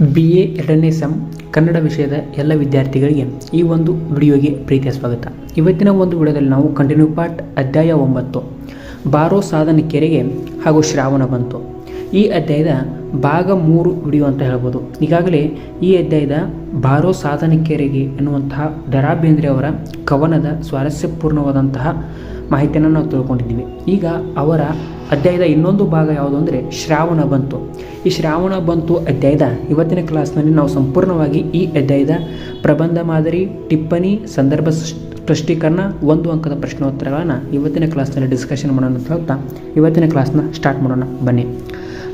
B A ಎರಡನೇ ಕನ್ನಡ ವಿಷಯದ ಎಲ್ಲ ವಿದ್ಯಾರ್ಥಿಗಳಿಗೆ ಈ ಒಂದು ವಿಡಿಯೋಗೆ ಪ್ರೀತಿಯ ಸ್ವಾಗತ. ಇವತ್ತಿನ ಒಂದು ವಿಡಿಯೋದಲ್ಲಿ ನಾವು ಕಂಟಿನ್ಯೂ ಪಾರ್ಟ್ ಅಧ್ಯಾಯ ಒಂಬತ್ತು, ಬಾರೋ ಸಾಧನ ಕೆರೆಗೆ ಹಾಗೂ ಶ್ರಾವಣ ಬಂತು. ಈ ಅಧ್ಯಾಯದ ಭಾಗ ಮೂರು ವಿಡಿಯೋ ಅಂತ ಹೇಳ್ಬೋದು. ಈಗಾಗಲೇ ಈ ಅಧ್ಯಾಯದ ಬಾರೋ ಸಾಧನ ಕೆರೆಗೆ ಎನ್ನುವಂತಹ ದರಾ ಬೇಂದ್ರೆ ಅವರ ಕವನದ ಸ್ವಾರಸ್ಯಪೂರ್ಣವಾದಂತಹ ಮಾಹಿತಿಯನ್ನು ನಾವು ತಿಳ್ಕೊಂಡಿದ್ದೀವಿ. ಈಗ ಅವರ ಅಧ್ಯಾಯದ ಇನ್ನೊಂದು ಭಾಗ ಯಾವುದು ಅಂದರೆ ಶ್ರಾವಣ ಬಂತು. ಈ ಶ್ರಾವಣ ಬಂತು ಅಧ್ಯಾಯದ ಇವತ್ತಿನ ಕ್ಲಾಸ್ನಲ್ಲಿ ನಾವು ಸಂಪೂರ್ಣವಾಗಿ ಈ ಅಧ್ಯಾಯದ ಪ್ರಬಂಧ ಮಾದರಿ, ಟಿಪ್ಪಣಿ, ಸಂದರ್ಭ ಸ್ಪಷ್ಟೀಕರಣ ಒಂದು ಅಂಕದ ಪ್ರಶ್ನೋತ್ತರಗಳನ್ನು ಇವತ್ತಿನ ಕ್ಲಾಸ್ನಲ್ಲಿ ಡಿಸ್ಕಷನ್ ಮಾಡೋಣ ಅಂತ ಹೇಳ್ತಾ ಇವತ್ತಿನ ಕ್ಲಾಸ್ನ ಸ್ಟಾರ್ಟ್ ಮಾಡೋಣ. ಬನ್ನಿ.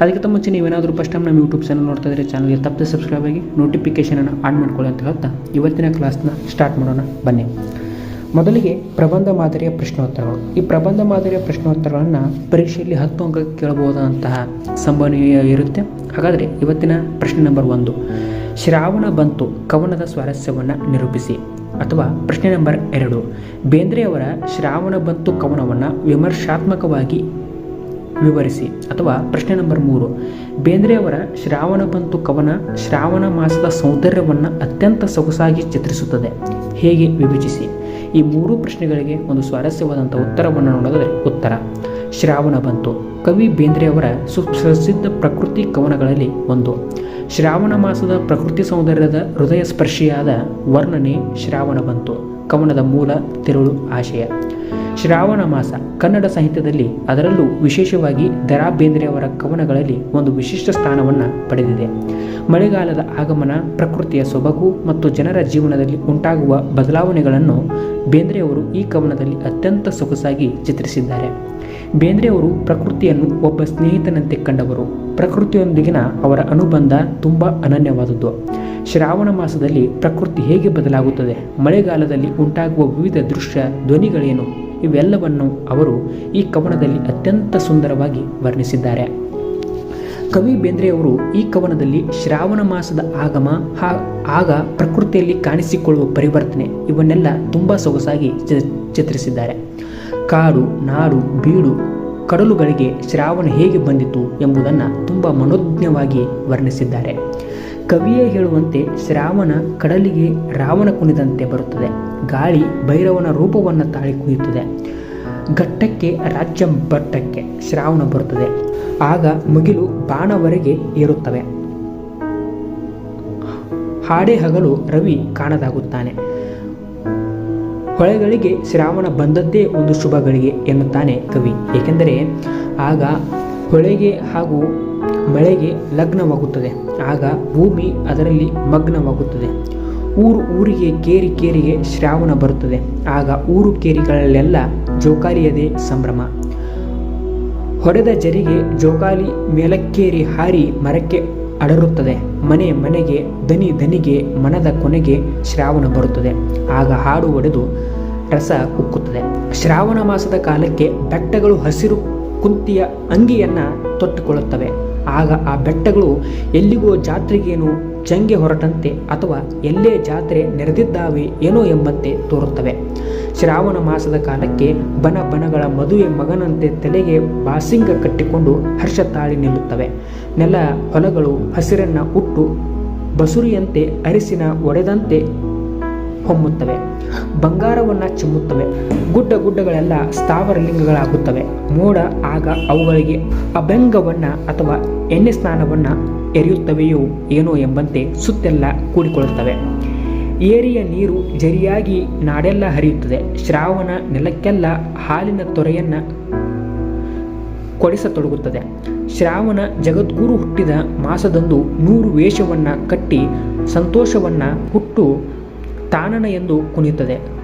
ಅದಕ್ಕಿಂತ ಮುಂಚೆ ನೀವೇನಾದರೂ ಫಸ್ಟ್ ಟೈಮ್ ನಮ್ಮ ಯೂಟ್ಯೂಬ್ ಚಾನಲ್ ನೋಡ್ತಾ ಇದ್ದರೆ ಚಾನಲ್ಗೆ ತಪ್ಪದೆ ಸಬ್ಸ್ಕ್ರೈಬ್ ಆಗಿ ನೋಟಿಫಿಕೇಷನನ್ನು ಆನ್ ಮಾಡ್ಕೊಳ್ಳಿ ಅಂತ ಹೇಳ್ತಾ ಇವತ್ತಿನ ಕ್ಲಾಸ್ನ ಸ್ಟಾರ್ಟ್ ಮಾಡೋಣ. ಬನ್ನಿ. ಮೊದಲಿಗೆ ಪ್ರಬಂಧ ಮಾದರಿಯ ಪ್ರಶ್ನೋತ್ತರಗಳು. ಈ ಪ್ರಬಂಧ ಮಾದರಿಯ ಪ್ರಶ್ನೋತ್ತರಗಳನ್ನು ಪರೀಕ್ಷೆಯಲ್ಲಿ ಹತ್ತು ಅಂಕ ಕೇಳಬಹುದಾದಂತಹ ಸಂಭವನೀಯ ಇರುತ್ತೆ. ಹಾಗಾದರೆ ಇವತ್ತಿನ ಪ್ರಶ್ನೆ ನಂಬರ್ ಒಂದು. ಶ್ರಾವಣ ಬಂತು, ಕವನದ ಸ್ವಾರಸ್ಯವನ್ನು ನಿರೂಪಿಸಿ. ಅಥವಾ ಪ್ರಶ್ನೆ ನಂಬರ್ ಎರಡು. ಬೇಂದ್ರೆಯವರ ಶ್ರಾವಣ ಬಂತು ಕವನವನ್ನು ವಿಮರ್ಶಾತ್ಮಕವಾಗಿ ವಿವರಿಸಿ. ಅಥವಾ ಪ್ರಶ್ನೆ ನಂಬರ್ ಮೂರು. ಬೇಂದ್ರೆಯವರ ಶ್ರಾವಣ ಬಂತು ಕವನ ಶ್ರಾವಣ ಮಾಸದ ಸೌಂದರ್ಯವನ್ನು ಅತ್ಯಂತ ಸೊಗಸಾಗಿ ಚಿತ್ರಿಸುತ್ತದೆ. ಹೇಗೆ ವಿಭಜಿಸಿ? ಈ ಮೂರು ಪ್ರಶ್ನೆಗಳಿಗೆ ಒಂದು ಸ್ವಾರಸ್ಯವಾದಂಥ ಉತ್ತರವನ್ನು ನೋಡಿದರೆ ಉತ್ತರ. ಶ್ರಾವಣ ಬಂತು. ಕವಿ ಬೇಂದ್ರೆಯವರ ಸುಪ್ರಸಿದ್ಧ ಪ್ರಕೃತಿ ಕವನಗಳಲ್ಲಿ ಒಂದು. ಶ್ರಾವಣ ಮಾಸದ ಪ್ರಕೃತಿ ಸೌಂದರ್ಯದ ಹೃದಯ ಸ್ಪರ್ಶಿಯಾದ ವರ್ಣನೆ ಶ್ರಾವಣ ಬಂತು. ಕವನದ ಮೂಲ ತಿರುಳು ಆಶಯ. ಶ್ರಾವಣ ಮಾಸ ಕನ್ನಡ ಸಾಹಿತ್ಯದಲ್ಲಿ ಅದರಲ್ಲೂ ವಿಶೇಷವಾಗಿ ದರಾ ಬೇಂದ್ರೆಯವರ ಕವನಗಳಲ್ಲಿ ಒಂದು ವಿಶಿಷ್ಟ ಸ್ಥಾನವನ್ನು ಪಡೆದಿದೆ. ಮಳೆಗಾಲದ ಆಗಮನ, ಪ್ರಕೃತಿಯ ಸೊಬಗು ಮತ್ತು ಜನರ ಜೀವನದಲ್ಲಿ ಉಂಟಾಗುವ ಬದಲಾವಣೆಗಳನ್ನು ಬೇಂದ್ರೆಯವರು ಈ ಕವನದಲ್ಲಿ ಅತ್ಯಂತ ಸೊಗಸಾಗಿ ಚಿತ್ರಿಸಿದ್ದಾರೆ. ಬೇಂದ್ರೆಯವರು ಪ್ರಕೃತಿಯನ್ನು ಒಬ್ಬ ಸ್ನೇಹಿತನಂತೆ ಕಂಡವರು. ಪ್ರಕೃತಿಯೊಂದಿಗಿನ ಅವರ ಅನುಬಂಧ ತುಂಬ ಅನನ್ಯವಾದದ್ದು. ಶ್ರಾವಣ ಮಾಸದಲ್ಲಿ ಪ್ರಕೃತಿ ಹೇಗೆ ಬದಲಾಗುತ್ತದೆ? ಮಳೆಗಾಲದಲ್ಲಿ ಉಂಟಾಗುವ ವಿವಿಧ ದೃಶ್ಯ ಧ್ವನಿಗಳೇನು? ಇವೆಲ್ಲವನ್ನು ಅವರು ಈ ಕವನದಲ್ಲಿ ಅತ್ಯಂತ ಸುಂದರವಾಗಿ ವರ್ಣಿಸಿದ್ದಾರೆ. ಕವಿ ಬೇಂದ್ರೆಯವರು ಈ ಕವನದಲ್ಲಿ ಶ್ರಾವಣ ಮಾಸದ ಆಗಮ ಆಗ ಪ್ರಕೃತಿಯಲ್ಲಿ ಕಾಣಿಸಿಕೊಳ್ಳುವ ಪರಿವರ್ತನೆ ಇವನ್ನೆಲ್ಲ ತುಂಬ ಸೊಗಸಾಗಿ ಚಿತ್ರಿಸಿದ್ದಾರೆ. ಕಾಡು, ನಾಡು, ಬೀಡು, ಕಡಲುಗಳಿಗೆ ಶ್ರಾವಣ ಹೇಗೆ ಬಂದಿತು ಎಂಬುದನ್ನು ತುಂಬ ಮನೋಜ್ಞವಾಗಿ ವರ್ಣಿಸಿದ್ದಾರೆ. ಕವಿಯೇ ಹೇಳುವಂತೆ ಶ್ರಾವಣ ಕಡಲಿಗೆ ರಾವಣ ಕುಣಿದಂತೆ ಬರುತ್ತದೆ. ಗಾಳಿ ಭೈರವನ ರೂಪವನ್ನು ತಾಳಿ ಕುಣಿಯುತ್ತದೆ ಘಟ್ಟಕ್ಕೆ, ರಾಜ್ಯ ಬಟ್ಟಕ್ಕೆ ಶ್ರಾವಣ ಬರುತ್ತದೆ. ಆಗ ಮುಗಿಲು ಬಾಣವರೆಗೆ ಏರುತ್ತವೆ. ಹಾಡೆ ಹಗಲು ರವಿ ಕಾಣದಾಗುತ್ತಾನೆ. ಹೊಳೆಗಳಿಗೆ ಶ್ರಾವಣ ಬಂದದ್ದೇ ಒಂದು ಶುಭಗಳಿಗೆ ಎನ್ನುತ್ತಾನೆ ಕವಿ. ಏಕೆಂದರೆ ಆಗ ಹೊಳೆಗೆ ಹಾಗೂ ಮಳೆಗೆ ಲಗ್ನವಾಗುತ್ತದೆ. ಆಗ ಭೂಮಿ ಅದರಲ್ಲಿ ಮಗ್ನವಾಗುತ್ತದೆ. ಊರು ಊರಿಗೆ ಕೇರಿ ಕೇರಿಗೆ ಶ್ರಾವಣ ಬರುತ್ತದೆ. ಆಗ ಊರು ಕೇರಿಗಳಲ್ಲೆಲ್ಲ ಜೋಕಾಲಿಯದೆ ಸಂಭ್ರಮ. ಹೊಡೆದ ಜರಿಗೆ ಜೋಕಾಲಿ ಮೇಲಕ್ಕೇರಿ ಹಾರಿ ಮರಕ್ಕೆ ಅಡರುತ್ತದೆ. ಮನೆ ಮನೆಗೆ, ದನಿ ದನಿಗೆ, ಮನದ ಕೊನೆಗೆ ಶ್ರಾವಣ ಬರುತ್ತದೆ. ಆಗ ಹಾಡು ಒಡೆದು ರಸ ಕುಕ್ಕುತ್ತದೆ. ಶ್ರಾವಣ ಮಾಸದ ಕಾಲಕ್ಕೆ ಬೆಟ್ಟಗಳು ಹಸಿರು ಕುಂತಿಯ ಅಂಗಿಯನ್ನು ತೊಟ್ಟುಕೊಳ್ಳುತ್ತವೆ. ಆಗ ಆ ಬೆಟ್ಟಗಳು ಎಲ್ಲಿಗೋ ಜಾತ್ರೆಗೇನು ಜಂಗೆ ಹೊರಟಂತೆ ಅಥವಾ ಎಲ್ಲೇ ಜಾತ್ರೆ ನೆರೆದಿದ್ದಾವೆ ಏನೋ ಎಂಬಂತೆ ತೋರುತ್ತವೆ. ಶ್ರಾವಣ ಮಾಸದ ಕಾಲಕ್ಕೆ ಬನ ಬನಗಳ ಮದುವೆ ಮಗನಂತೆ ತಲೆಗೆ ಬಾಸಿಂಗ ಕಟ್ಟಿಕೊಂಡು ಹರ್ಷ ತಾಳಿ ನಿಲ್ಲುತ್ತವೆ. ನೆಲ ಹೊಲಗಳು ಹಸಿರನ್ನ ಉಟ್ಟು ಬಸುರಿಯಂತೆ ಅರಿಸಿನ ಒಡೆದಂತೆ ಹೊಮ್ಮುತ್ತವೆ. ಬಂಗಾರವನ್ನು ಚಿಮ್ಮುತ್ತವೆ. ಗುಡ್ಡ ಗುಡ್ಡಗಳೆಲ್ಲ ಸ್ಥಾವರಲಿಂಗಗಳಾಗುತ್ತವೆ. ಮೋಡ, ಆಗ ಅವುಗಳಿಗೆ ಅಭಂಗವನ್ನು ಅಥವಾ ಎಣ್ಣೆ ಸ್ನಾನವನ್ನು ಎರೆಯುತ್ತವೆಯೋ ಏನೋ ಎಂಬಂತೆ ಸುತ್ತೆಲ್ಲ ಕೂಡಿಕೊಳ್ಳುತ್ತವೆ. ಏರಿಯ ನೀರು ಜರಿಯಾಗಿ ನಾಡೆಲ್ಲ ಹರಿಯುತ್ತದೆ. ಶ್ರಾವಣ ನೆಲಕ್ಕೆಲ್ಲ ಹಾಲಿನ ತೊರೆಯನ್ನು ಕೊಡಿಸತೊಡಗುತ್ತದೆ. ಶ್ರಾವಣ ಜಗದ್ಗುರು ಹುಟ್ಟಿದ ಮಾಸದಂದು ನೂರು ವೇಷವನ್ನು ಕಟ್ಟಿ ಸಂತೋಷವನ್ನು ಹುಟ್ಟು ತಾನನ ಎಂದು ಕುಣಿಯುತ್ತದೆ.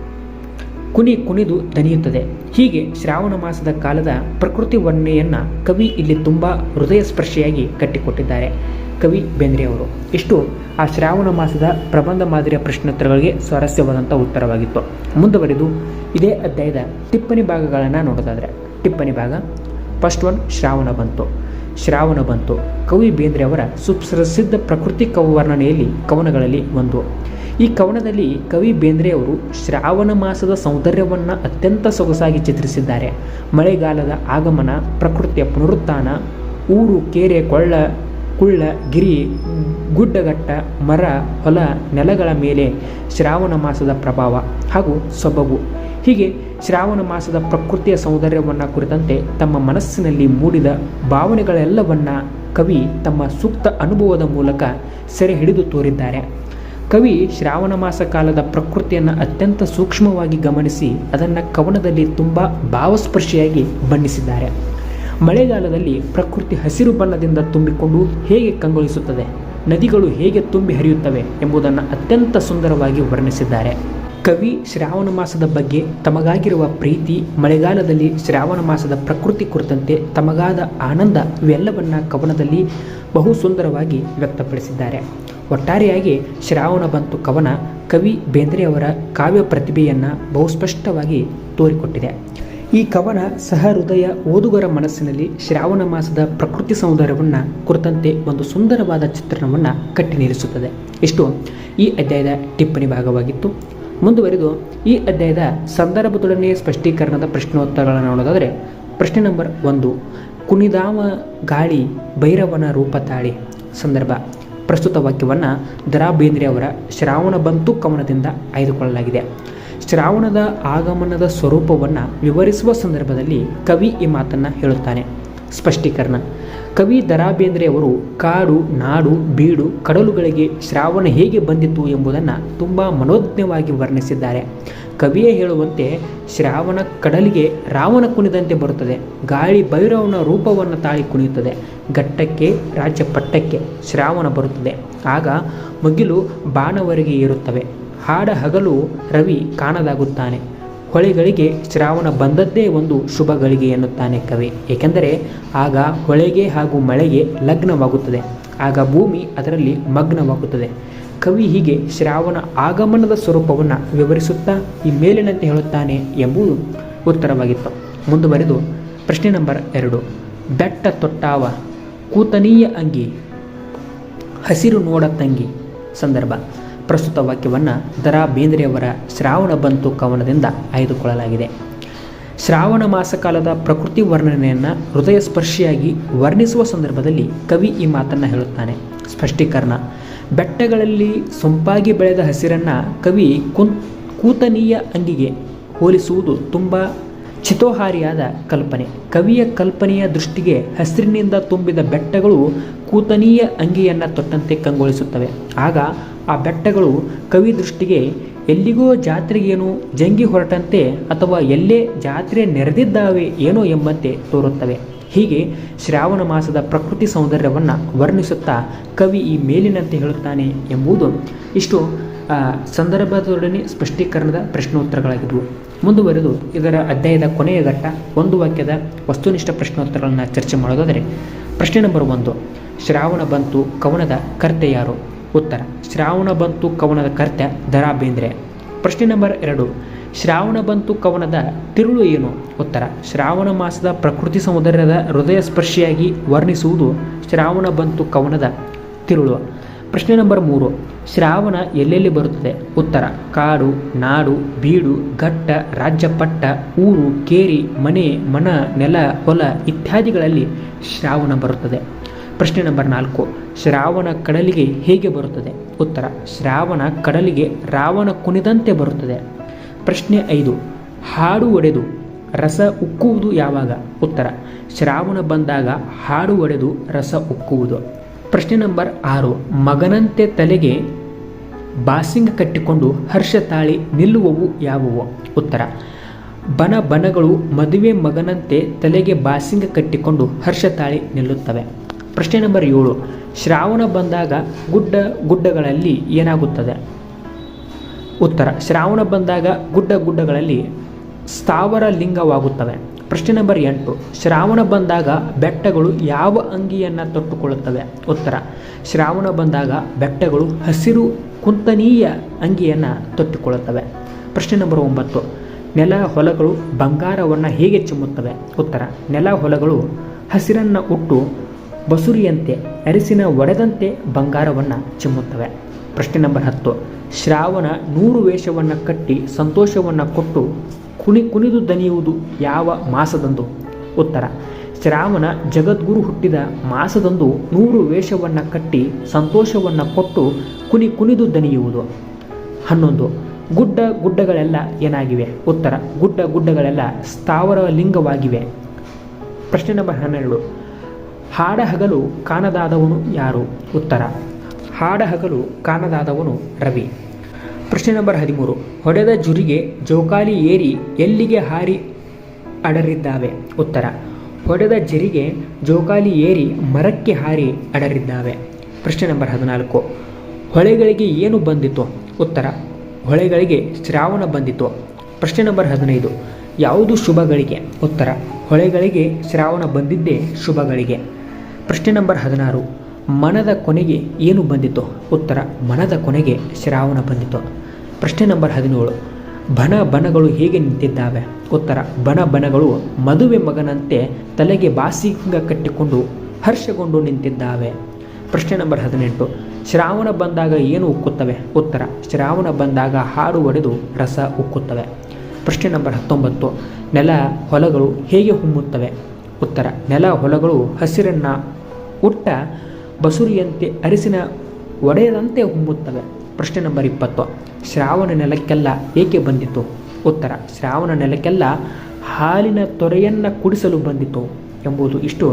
ಕುಣಿ ಕುಣಿದು ದನಿಯುತ್ತದೆ ಹೀಗೆ ಶ್ರಾವಣ ಮಾಸದ ಕಾಲದ ಪ್ರಕೃತಿ ವರ್ಣನೆಯನ್ನು ಕವಿ ಇಲ್ಲಿ ತುಂಬ ಹೃದಯ ಸ್ಪರ್ಶಿಯಾಗಿ ಕಟ್ಟಿಕೊಟ್ಟಿದ್ದಾರೆ. ಕವಿ ಬೇಂದ್ರೆಯವರು ಇಷ್ಟು ಆ ಶ್ರಾವಣ ಮಾಸದ ಪ್ರಬಂಧ ಮಾದರಿಯ ಪ್ರಶ್ನೋತ್ತರಗಳಿಗೆ ಸ್ವಾರಸ್ಯವಾದಂಥ ಉತ್ತರವಾಗಿತ್ತು. ಮುಂದುವರೆದು ಇದೇ ಅಧ್ಯಾಯದ ಟಿಪ್ಪಣಿ ಭಾಗಗಳನ್ನು ನೋಡೋದಾದರೆ, ಟಿಪ್ಪಣಿ ಭಾಗ ಫಸ್ಟ್ ಒನ್ ಶ್ರಾವಣ ಬಂತು. ಶ್ರಾವಣ ಬಂತು. ಕವಿ ಬೇಂದ್ರೆ ಅವರ ಸುಪ್ರಸಿದ್ಧ ಪ್ರಕೃತಿ ಕವ ವರ್ಣನೆಯಲ್ಲಿ ಕವನಗಳಲ್ಲಿ ಒಂದು. ಈ ಕವನದಲ್ಲಿ ಕವಿ ಬೇಂದ್ರೆಯವರು ಶ್ರಾವಣ ಮಾಸದ ಸೌಂದರ್ಯವನ್ನು ಅತ್ಯಂತ ಸೊಗಸಾಗಿ ಚಿತ್ರಿಸಿದ್ದಾರೆ. ಮಳೆಗಾಲದ ಆಗಮನ, ಪ್ರಕೃತಿಯ ಪುನರುತ್ಥಾನ, ಊರು, ಕೆರೆ, ಕೊಳ್ಳ, ಕುಳ್ಳ, ಗಿರಿ, ಗುಡ್ಡಗಟ್ಟ, ಮರ, ಹೊಲ, ನೆಲಗಳ ಮೇಲೆ ಶ್ರಾವಣ ಮಾಸದ ಪ್ರಭಾವ ಹಾಗೂ ಸೊಬಗು. ಹೀಗೆ ಶ್ರಾವಣ ಮಾಸದ ಪ್ರಕೃತಿಯ ಸೌಂದರ್ಯವನ್ನು ಕುರಿತಂತೆ ತಮ್ಮ ಮನಸ್ಸಿನಲ್ಲಿ ಮೂಡಿದ ಭಾವನೆಗಳೆಲ್ಲವನ್ನ ಕವಿ ತಮ್ಮ ಸೂಕ್ತ ಅನುಭವದ ಮೂಲಕ ಸೆರೆ ಹಿಡಿದು ತೋರಿದ್ದಾರೆ. ಕವಿ ಶ್ರಾವಣ ಮಾಸ ಕಾಲದ ಪ್ರಕೃತಿಯನ್ನು ಅತ್ಯಂತ ಸೂಕ್ಷ್ಮವಾಗಿ ಗಮನಿಸಿ ಅದನ್ನು ಕವನದಲ್ಲಿ ತುಂಬ ಭಾವಸ್ಪರ್ಶಿಯಾಗಿ ಬಣ್ಣಿಸಿದ್ದಾರೆ. ಮಳೆಗಾಲದಲ್ಲಿ ಪ್ರಕೃತಿ ಹಸಿರು ಬಣ್ಣದಿಂದ ತುಂಬಿಕೊಂಡು ಹೇಗೆ ಕಂಗೊಳಿಸುತ್ತದೆ, ನದಿಗಳು ಹೇಗೆ ತುಂಬಿ ಹರಿಯುತ್ತವೆ ಎಂಬುದನ್ನು ಅತ್ಯಂತ ಸುಂದರವಾಗಿ ವರ್ಣಿಸಿದ್ದಾರೆ. ಕವಿ ಶ್ರಾವಣ ಮಾಸದ ಬಗ್ಗೆ ತಮಗಾಗಿರುವ ಪ್ರೀತಿ, ಮಳೆಗಾಲದಲ್ಲಿ ಶ್ರಾವಣ ಮಾಸದ ಪ್ರಕೃತಿ ಕುರಿತಂತೆ ತಮಗಾದ ಆನಂದ ಇವೆಲ್ಲವನ್ನ ಕವನದಲ್ಲಿ ಬಹು ಸುಂದರವಾಗಿ ವ್ಯಕ್ತಪಡಿಸಿದ್ದಾರೆ. ಒಟ್ಟಾರೆಯಾಗಿ ಶ್ರಾವಣ ಬಂತು ಕವನ ಕವಿ ಬೇಂದ್ರೆಯವರ ಕಾವ್ಯ ಪ್ರತಿಭೆಯನ್ನು ಬಹುಸ್ಪಷ್ಟವಾಗಿ ತೋರಿಕೊಟ್ಟಿದೆ. ಈ ಕವನ ಸಹೃದಯ ಓದುಗರ ಮನಸ್ಸಿನಲ್ಲಿ ಶ್ರಾವಣ ಮಾಸದ ಪ್ರಕೃತಿ ಸೌಂದರ್ಯವನ್ನು ಕುರಿತಂತೆ ಒಂದು ಸುಂದರವಾದ ಚಿತ್ರಣವನ್ನು ಕಟ್ಟಿ ನಿಲ್ಲಿಸುತ್ತದೆ. ಇಷ್ಟು. ಈ ಅಧ್ಯಾಯದ ಟಿಪ್ಪಣಿ ಭಾಗವಾಗಿತ್ತು. ಮುಂದುವರೆದು, ಈ ಅಧ್ಯಾಯದ ಸಂದರ್ಭದೊಡನೆ ಸ್ಪಷ್ಟೀಕರಣದ ಪ್ರಶ್ನೋತ್ತರಗಳನ್ನು ನೋಡೋದಾದರೆ, ಪ್ರಶ್ನೆ ನಂಬರ್ ಒಂದು, ಕುಣಿದಾವ ಗಾಳಿ ಭೈರವನ ರೂಪ ತಾಳಿ. ಸಂದರ್ಭ ಪ್ರಸ್ತುತ ವಾಕ್ಯವನ್ನು ದರಾ ಬೇಂದ್ರೆ ಅವರ ಶ್ರಾವಣ ಬಂತು ಕವನದಿಂದ ಆಯ್ದುಕೊಳ್ಳಲಾಗಿದೆ. ಶ್ರಾವಣದ ಆಗಮನದ ಸ್ವರೂಪವನ್ನು ವಿವರಿಸುವ ಸಂದರ್ಭದಲ್ಲಿ ಕವಿ ಈ ಮಾತನ್ನು ಹೇಳುತ್ತಾನೆ. ಸ್ಪಷ್ಟೀಕರಣ. ಕವಿ ದರಾ ಬೇಂದ್ರೆ ಅವರು ಕಾಡು, ನಾಡು, ಬೀಡು, ಕಡಲುಗಳಿಗೆ ಶ್ರಾವಣ ಹೇಗೆ ಬಂದಿತು ಎಂಬುದನ್ನು ತುಂಬ ಮನೋಜ್ಞವಾಗಿ ವರ್ಣಿಸಿದ್ದಾರೆ. ಕವಿಯೇ ಹೇಳುವಂತೆ ಶ್ರಾವಣ ಕಡಲಿಗೆ ರಾವಣ ಕುಣಿದಂತೆ ಬರುತ್ತದೆ. ಗಾಳಿ ಭೈರವನ ರೂಪವನ್ನು ತಾಳಿ ಕುಣಿಯುತ್ತದೆ. ಘಟ್ಟಕ್ಕೆ ರಾಜ್ಯ ಪಟ್ಟಕ್ಕೆ ಶ್ರಾವಣ ಬರುತ್ತದೆ. ಆಗ ಮುಗಿಲು ಬಾಣವರಿಗೆ ಏರುತ್ತವೆ. ಹಾಡ ಹಗಲು ರವಿ ಕಾಣದಾಗುತ್ತಾನೆ. ಹೊಳೆಗಳಿಗೆ ಶ್ರಾವಣ ಬಂದದ್ದೇ ಒಂದು ಶುಭ ಗಳಿಗೆ ಎನ್ನುತ್ತಾನೆ ಕವಿ. ಏಕೆಂದರೆ ಆಗ ಹೊಳೆಗೆ ಹಾಗೂ ಮಳೆಗೆ ಲಗ್ನವಾಗುತ್ತದೆ. ಆಗ ಭೂಮಿ ಅದರಲ್ಲಿ ಮಗ್ನವಾಗುತ್ತದೆ. ಕವಿ ಹೀಗೆ ಶ್ರಾವಣ ಆಗಮನದ ಸ್ವರೂಪವನ್ನು ವಿವರಿಸುತ್ತಾ ಈ ಮೇಲಿನಂತೆ ಹೇಳುತ್ತಾನೆ ಎಂಬುದು ಉತ್ತರವಾಗಿತ್ತು. ಮುಂದುವರೆದು ಪ್ರಶ್ನೆ ನಂಬರ್ ಎರಡು. ಬೆಟ್ಟ ತೊಟ್ಟಾವ, ಕೂತನೀಯ ಅಂಗಿ, ಹಸಿರು ನೋಡ ತಂಗಿ ಸಂದರ್ಭ. ಪ್ರಸ್ತುತ ವಾಕ್ಯವನ್ನು ದರಾ ಬೇಂದ್ರೆಯವರ ಶ್ರಾವಣ ಬಂತು ಕವನದಿಂದ ಆಯ್ದುಕೊಳ್ಳಲಾಗಿದೆ. ಶ್ರಾವಣ ಮಾಸಕಾಲದ ಪ್ರಕೃತಿ ವರ್ಣನೆಯನ್ನು ಹೃದಯ ಸ್ಪರ್ಶಿಯಾಗಿ ವರ್ಣಿಸುವ ಸಂದರ್ಭದಲ್ಲಿ ಕವಿ ಈ ಮಾತನ್ನು ಹೇಳುತ್ತಾನೆ. ಸ್ಪಷ್ಟೀಕರಣ. ಬೆಟ್ಟಗಳಲ್ಲಿ ಸೊಂಪಾಗಿ ಬೆಳೆದ ಹಸಿರನ್ನು ಕವಿ ಕುನ್, ಕೂತನೀಯ ಅಂಗಿಗೆ ಹೋಲಿಸುವುದು ತುಂಬ ಚಿತೋಹಾರಿಯಾದ ಕಲ್ಪನೆ. ಕವಿಯ ಕಲ್ಪನೆಯ ದೃಷ್ಟಿಗೆ ಹಸಿರಿನಿಂದ ತುಂಬಿದ ಬೆಟ್ಟಗಳು ಕೂತನೀಯ ಅಂಗಿಯನ್ನು ತೊಟ್ಟಂತೆ ಕಂಗೊಳಿಸುತ್ತವೆ. ಆಗ ಆ ಬೆಟ್ಟಗಳು ಕವಿ ದೃಷ್ಟಿಗೆ ಎಲ್ಲಿಗೋ ಜಾತ್ರೆಗೇನು ಜಂಗಿ ಹೊರಟಂತೆ ಅಥವಾ ಎಲ್ಲೇ ಜಾತ್ರೆ ನೆರೆದಿದ್ದಾವೆ ಏನೋ ಎಂಬಂತೆ ತೋರುತ್ತವೆ. ಹೀಗೆ ಶ್ರಾವಣ ಮಾಸದ ಪ್ರಕೃತಿ ಸೌಂದರ್ಯವನ್ನು ವರ್ಣಿಸುತ್ತಾ ಕವಿ ಈ ಮೇಲಿನಂತೆ ಹೇಳುತ್ತಾನೆ ಎಂಬುದು ಇಷ್ಟು ಸಂದರ್ಭದೊಡನೆ ಸ್ಪಷ್ಟೀಕರಣದ ಪ್ರಶ್ನೋತ್ತರಗಳಾಗಿದ್ದವು ಮುಂದುವರೆದು ಇದರ ಅಧ್ಯಾಯದ ಕೊನೆಯ ಘಟ್ಟ, ಒಂದು ವಾಕ್ಯದ ವಸ್ತುನಿಷ್ಠ ಪ್ರಶ್ನೋತ್ತರಗಳನ್ನು ಚರ್ಚೆ ಮಾಡೋದಾದರೆ, ಪ್ರಶ್ನೆ ನಂಬರ್ ಒಂದು, ಶ್ರಾವಣ ಬಂತು ಕವನದ ಕರ್ತೆ ಯಾರು? ಉತ್ತರ, ಶ್ರಾವಣ ಬಂತು ಕವನದ ಕರ್ತೆ ದರಾ ಬೇಂದ್ರೆ ಪ್ರಶ್ನೆ ನಂಬರ್ ಎರಡು ಶ್ರಾವಣ ಬಂತು ಕವನದ ತಿರುಳು ಏನು? ಉತ್ತರ, ಶ್ರಾವಣ ಮಾಸದ ಪ್ರಕೃತಿ ಸೌಂದರ್ಯದ ಹೃದಯ ಸ್ಪರ್ಶಿಯಾಗಿ ವರ್ಣಿಸುವುದು ಶ್ರಾವಣ ಬಂತು ಕವನದ ತಿರುಳು. ಪ್ರಶ್ನೆ ನಂಬರ್ ಮೂರು, ಶ್ರಾವಣ ಎಲ್ಲೆಲ್ಲಿ ಬರುತ್ತದೆ? ಉತ್ತರ, ಕಾಡು, ನಾಡು, ಬೀಡು, ಘಟ್ಟ, ರಾಜ್ಯಪಟ್ಟ, ಊರು, ಕೇರಿ, ಮನೆ, ಮನ, ನೆಲ, ಹೊಲ ಇತ್ಯಾದಿಗಳಲ್ಲಿ ಶ್ರಾವಣ ಬರುತ್ತದೆ. ಪ್ರಶ್ನೆ ನಂಬರ್ ನಾಲ್ಕು, ಶ್ರಾವಣ ಕಡಲಿಗೆ ಹೇಗೆ ಬರುತ್ತದೆ? ಉತ್ತರ, ಶ್ರಾವಣ ಕಡಲಿಗೆ ರಾವಣ ಕುಣಿದಂತೆ ಬರುತ್ತದೆ. ಪ್ರಶ್ನೆ ಐದು. ಹಾಡು ಒಡೆದು ರಸ ಉಕ್ಕುವುದು ಯಾವಾಗ? ಉತ್ತರ, ಶ್ರಾವಣ ಬಂದಾಗ ಹಾಡು ಒಡೆದು ರಸ ಉಕ್ಕುವುದು. ಪ್ರಶ್ನೆ ನಂಬರ್ ಆರು. ಮಗನಂತೆ ತಲೆಗೆ ಬಾಸಿಂಗ್ ಕಟ್ಟಿಕೊಂಡು ಹರ್ಷ ತಾಳಿ ನಿಲ್ಲುವವು ಯಾವುವು? ಉತ್ತರ, ಬನ ಬನಗಳು ಮದುವೆ ಮಗನಂತೆ ತಲೆಗೆ ಬಾಸಿಂಗ ಕಟ್ಟಿಕೊಂಡು ಹರ್ಷ ತಾಳಿ ನಿಲ್ಲುತ್ತವೆ. ಪ್ರಶ್ನೆ ನಂಬರ್ ಏಳು. ಶ್ರಾವಣ ಬಂದಾಗ ಗುಡ್ಡ ಗುಡ್ಡಗಳಲ್ಲಿ ಏನಾಗುತ್ತದೆ? ಉತ್ತರ. ಶ್ರಾವಣ ಬಂದಾಗ ಗುಡ್ಡ ಗುಡ್ಡಗಳಲ್ಲಿ ಸ್ಥಾವರ ಲಿಂಗವಾಗುತ್ತವೆ. ಪ್ರಶ್ನೆ ನಂಬರ್ ಎಂಟು. ಶ್ರಾವಣ ಬಂದಾಗ ಬೆಟ್ಟಗಳು ಯಾವ ಅಂಗಿಯನ್ನು ತೊಟ್ಟುಕೊಳ್ಳುತ್ತವೆ? ಉತ್ತರ. ಶ್ರಾವಣ ಬಂದಾಗ ಬೆಟ್ಟಗಳು ಹಸಿರು ಕುಂತನೀಯ ಅಂಗಿಯನ್ನು ತೊಟ್ಟುಕೊಳ್ಳುತ್ತವೆ. ಪ್ರಶ್ನೆ ನಂಬರ್ ಒಂಬತ್ತು. ನೆಲ ಹೊಲಗಳು ಬಂಗಾರವನ್ನು ಹೇಗೆ ಚಿಮ್ಮುತ್ತವೆ? ಉತ್ತರ. ನೆಲ ಹೊಲಗಳು ಹಸಿರನ್ನು ಉಟ್ಟು ಬಸುರಿಯಂತೆ, ಅರಿಸಿನ ಒಡೆದಂತೆ ಬಂಗಾರವನ್ನು ಚಿಮ್ಮುತ್ತವೆ. ಪ್ರಶ್ನೆ ನಂಬರ್ ಹತ್ತು. ಶ್ರಾವಣ ನೂರು ವೇಷವನ್ನು ಕಟ್ಟಿ ಸಂತೋಷವನ್ನು ಕೊಟ್ಟು ಕುಣಿ ಕುಣಿದು ದನಿಯುವುದು ಯಾವ ಮಾಸದಂದು? ಉತ್ತರ. ಶ್ರಾವಣ ಜಗದ್ಗುರು ಹುಟ್ಟಿದ ಮಾಸದಂದು ನೂರು ವೇಷವನ್ನು ಕಟ್ಟಿ ಸಂತೋಷವನ್ನು ಕೊಟ್ಟು ಕುನಿ ಕುಣಿದು ದನಿಯುವುದು ಹನ್ನೊಂದು. ಗುಡ್ಡ ಗುಡ್ಡಗಳೆಲ್ಲ ಏನಾಗಿವೆ? ಉತ್ತರ. ಗುಡ್ಡ ಗುಡ್ಡಗಳೆಲ್ಲ ಸ್ಥಾವರ ಲಿಂಗವಾಗಿವೆ ಪ್ರಶ್ನೆ ನಂಬರ್ ಹನ್ನೆರಡು. ಹಾಡ ಹಗಲು ಕಾಣದಾದವನು ಯಾರು? ಉತ್ತರ. ಹಾಡ ಹಗಲು ಕಾಣದಾದವನು ರವಿ. ಪ್ರಶ್ನೆ ನಂಬರ್ ಹದಿಮೂರು. ಹೊಡೆದ ಜುರಿಗೆ ಜೋಕಾಲಿ ಏರಿ ಎಲ್ಲಿಗೆ ಹಾರಿ ಅಡರಿದ್ದಾವೆ? ಉತ್ತರ. ಹೊಡೆದ ಜರಿಗೆ ಜೋಕಾಲಿ ಏರಿ ಮರಕ್ಕೆ ಹಾರಿ ಅಡರಿದ್ದಾವೆ. ಪ್ರಶ್ನೆ ನಂಬರ್ ಹದಿನಾಲ್ಕು. ಹೊಳೆಗಳಿಗೆ ಏನು ಬಂದಿತು? ಉತ್ತರ. ಹೊಳೆಗಳಿಗೆ ಶ್ರಾವಣ ಬಂದಿತು. ಪ್ರಶ್ನೆ ನಂಬರ್ ಹದಿನೈದು. ಯಾವುದು ಶುಭಗಳಿಗೆ? ಉತ್ತರ. ಹೊಳೆಗಳಿಗೆ ಶ್ರಾವಣ ಬಂದಿದ್ದೇ ಶುಭಗಳಿಗೆ. ಪ್ರಶ್ನೆ ನಂಬರ್ ಹದಿನಾರು. ಮನದ ಕೊನೆಗೆ ಏನು ಬಂದಿತು, ಉತ್ತರ ಮನದ ಕೊನೆಗೆ ಶ್ರಾವಣ ಬಂದಿತು. ಪ್ರಶ್ನೆ ನಂಬರ್ ಹದಿನೇಳು, ಬನ ಬನಗಳು ಹೇಗೆ ನಿಂತಿದ್ದಾವೆ? ಉತ್ತರ, ಬನ ಬನಗಳು ಮದುವೆ ಮಗನಂತೆ ತಲೆಗೆ ಬಾಸಿಂಗ ಕಟ್ಟಿಕೊಂಡು ಹರ್ಷಗೊಂಡು ನಿಂತಿದ್ದಾವೆ. ಪ್ರಶ್ನೆ ನಂಬರ್ ಹದಿನೆಂಟು, ಶ್ರಾವಣ ಬಂದಾಗ ಏನು ಉಕ್ಕುತ್ತವೆ? ಉತ್ತರ, ಶ್ರಾವಣ ಬಂದಾಗ ಹಾಡು ಒಡೆದು ರಸ ಉಕ್ಕುತ್ತವೆ. ಪ್ರಶ್ನೆ ನಂಬರ್ ಹತ್ತೊಂಬತ್ತು, ನೆಲ ಹೊಲಗಳು ಹೇಗೆ ಹುಮ್ಮುತ್ತವೆ? ಉತ್ತರ, ನೆಲ ಹೊಲಗಳು ಹಸಿರನ್ನ ಉಟ್ಟ ಬಸುರಿಯಂತೆ ಅರಿಸಿನ ಒಡೆಯದಂತೆ ಹುಮ್ಮುತ್ತವೆ. ಪ್ರಶ್ನೆ ನಂಬರ್ ಇಪ್ಪತ್ತು. ಶ್ರಾವಣ ನೆಲಕ್ಕೆಲ್ಲ ಏಕೆ ಬಂದಿತು? ಉತ್ತರ, ಶ್ರಾವಣ ನೆಲಕ್ಕೆಲ್ಲ ಹಾಲಿನ ತೊರೆಯನ್ನು ಕುಡಿಸಲು ಬಂದಿತು. ಎಂಬುದು ಇಷ್ಟು.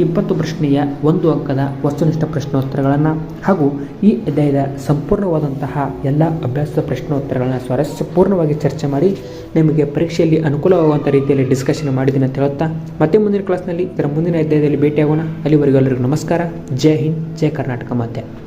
ಇಪ್ಪತ್ತು ಪ್ರಶ್ನೆಯ ಒಂದು ಅಂಕದ ವಸ್ತುನಿಷ್ಠ ಪ್ರಶ್ನೋತ್ತರಗಳನ್ನು ಹಾಗೂ ಈ ಅಧ್ಯಾಯದ ಸಂಪೂರ್ಣವಾದಂತಹ ಎಲ್ಲ ಅಭ್ಯಾಸದ ಪ್ರಶ್ನೋತ್ತರಗಳನ್ನು ಸ್ವಾರಸ್ಯಪೂರ್ಣವಾಗಿ ಚರ್ಚೆ ಮಾಡಿ ನಿಮಗೆ ಪರೀಕ್ಷೆಯಲ್ಲಿ ಅನುಕೂಲವಾಗುವಂಥ ರೀತಿಯಲ್ಲಿ ಡಿಸ್ಕಷನ್ ಮಾಡಿದ್ದೀನಿ ಅಂತ ಹೇಳುತ್ತಾ, ಮತ್ತೆ ಮುಂದಿನ ಕ್ಲಾಸ್ನಲ್ಲಿ ಇದರ ಮುಂದಿನ ಅಧ್ಯಾಯದಲ್ಲಿ ಭೇಟಿಯಾಗೋಣ. ಅಲ್ಲಿವರೆಗೂ ಎಲ್ಲರಿಗೂ ನಮಸ್ಕಾರ. ಜೈ ಹಿಂದ್, ಜೈ ಕರ್ನಾಟಕ ಮಾತೆ.